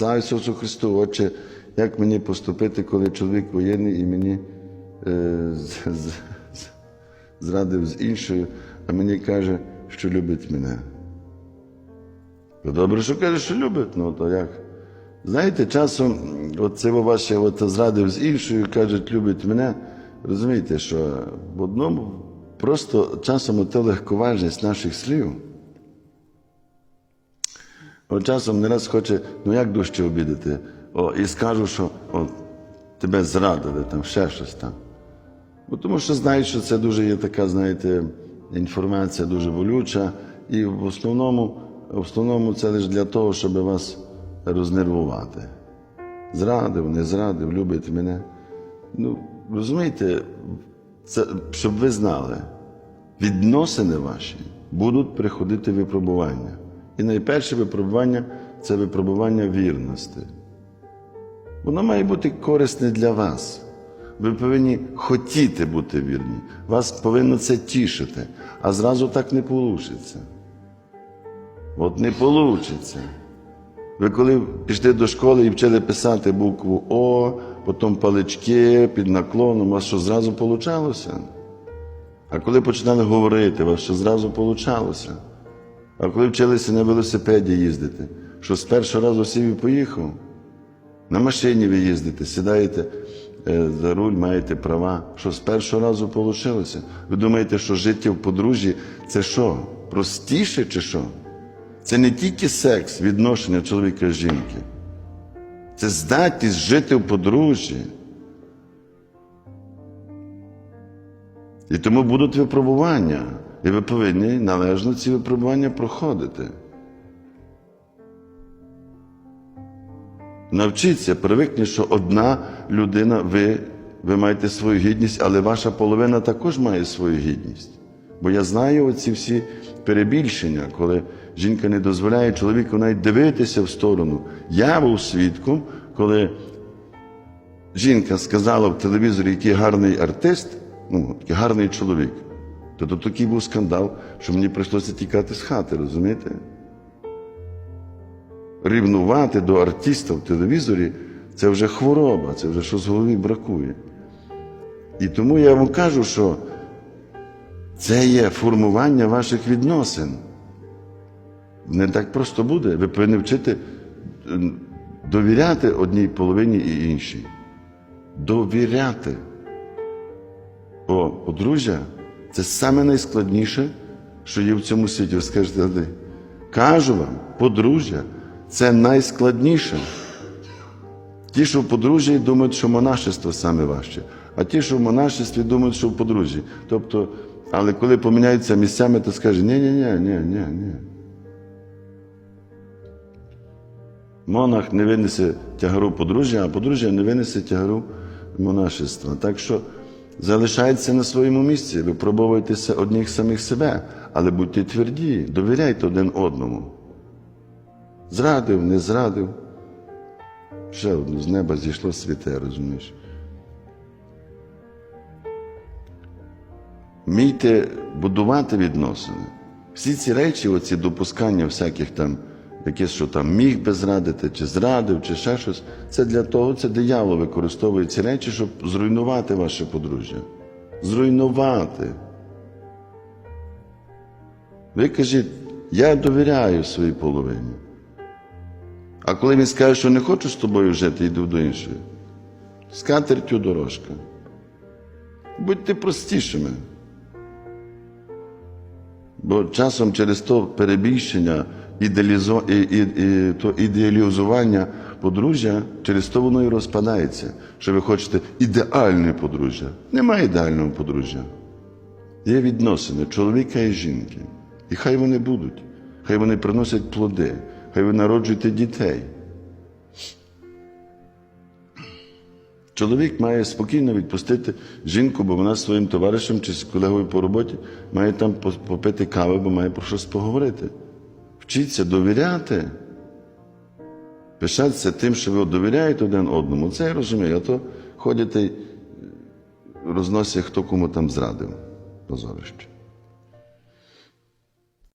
Слава Ісусу Христу, Отче, як мені поступити, коли чоловік воєнний і мені е, з- з- зрадив з іншою, а мені каже, що любить мене. Добре, що каже, що любить, ну то як? Знаєте, часом от це ваше от зрадив з іншою, кажуть, любить мене. Розумієте, що в одному просто часом оте легковажність наших слів. От часом не раз хоче, ну як дужче обідати? О, і скажу, що о, тебе зрадили, там ще щось там. Бо тому що знають, що це дуже є така, знаєте, інформація дуже болюча, і в основному, в основному це лише для того, щоб вас рознервувати. Зрадив, не зрадив, любить мене. Ну, розумієте, це, щоб ви знали, відносини ваші будуть приходити випробування. І найперше випробування це випробування вірності. Воно має бути корисне для вас. Ви повинні хотіти бути вірні. Вас повинно це тішити, а зразу так не вийде. От не вийде. Ви коли пішли до школи і вчили писати букву О, потім палички під наклоном, у вас що зразу получалося? А коли починали говорити, у вас що зразу получалося? А коли вчилися на велосипеді їздити, що з першого разу сів і поїхав? На машині ви їздите, сідаєте е, за руль, маєте права. Що з першого разу вийшло? Ви думаєте, що життя в подружжі це що? Простіше чи що? Це не тільки секс, відношення чоловіка і жінки. Це здатність жити в подружжі. І тому будуть випробування. І ви повинні належно ці випробування проходити. Навчіться, привикніть, що одна людина, ви, ви маєте свою гідність, але ваша половина також має свою гідність. Бо я знаю оці всі перебільшення, коли жінка не дозволяє чоловіку навіть дивитися в сторону. Я був свідком, коли жінка сказала в телевізорі, який гарний артист, ну, який гарний чоловік, то, то такий був скандал, що мені прийшлося тікати з хати, розумієте? рівнувати до артиста в телевізорі це вже хвороба, це вже щось в голові бракує. І тому я вам кажу, що це є формування ваших відносин. Не так просто буде. Ви повинні вчити довіряти одній половині і іншій. Довіряти. Бо подружжя це саме найскладніше, що є в цьому світі. Ви скажете, «Андрій, кажу вам, подружжя це найскладніше. Ті, що в подружжі думають, що монашество саме важче, а ті, що в монашестві думають, що в подружжі. Тобто, але коли поміняються місцями, то скаже, ні, ні, ні, ні, ні, ні. Монах не винесе тягару подружжя, а подружжя не винесе тягару монашества. Так що залишайтеся на своєму місці, випробовуйтеся одних самих себе, але будьте тверді, довіряйте один одному. Зрадив, не зрадив. Ще одну з неба зійшло святе, розумієш. Вмійте будувати відносини. Всі ці речі, оці допускання всяких там, якесь, що там міг би зрадити, чи зрадив, чи ще щось, це для того, це диявол використовує ці речі, щоб зруйнувати ваше подружжя. Зруйнувати. Ви кажіть, я довіряю своїй половині. А коли він скаже, що не хочу з тобою жити, йду до іншої. З катертю дорожка. Будьте простішими. Бо часом через то перебільшення, ідеалізо... і, і, і, то ідеалізування подружжя, через то воно і розпадається, що ви хочете ідеальне подружжя. Немає ідеального подружжя. Є відносини чоловіка і жінки. І хай вони будуть, хай вони приносять плоди, хай ви народжуєте дітей. Чоловік має спокійно відпустити жінку, бо вона зі своїм товаришем чи з колегою по роботі має там попити кави, бо має про щось поговорити. Вчіться довіряти. Пишатися тим, що ви довіряєте один одному. Це я розумію, а то ходять і розносять, хто кому там зрадив. Позорище.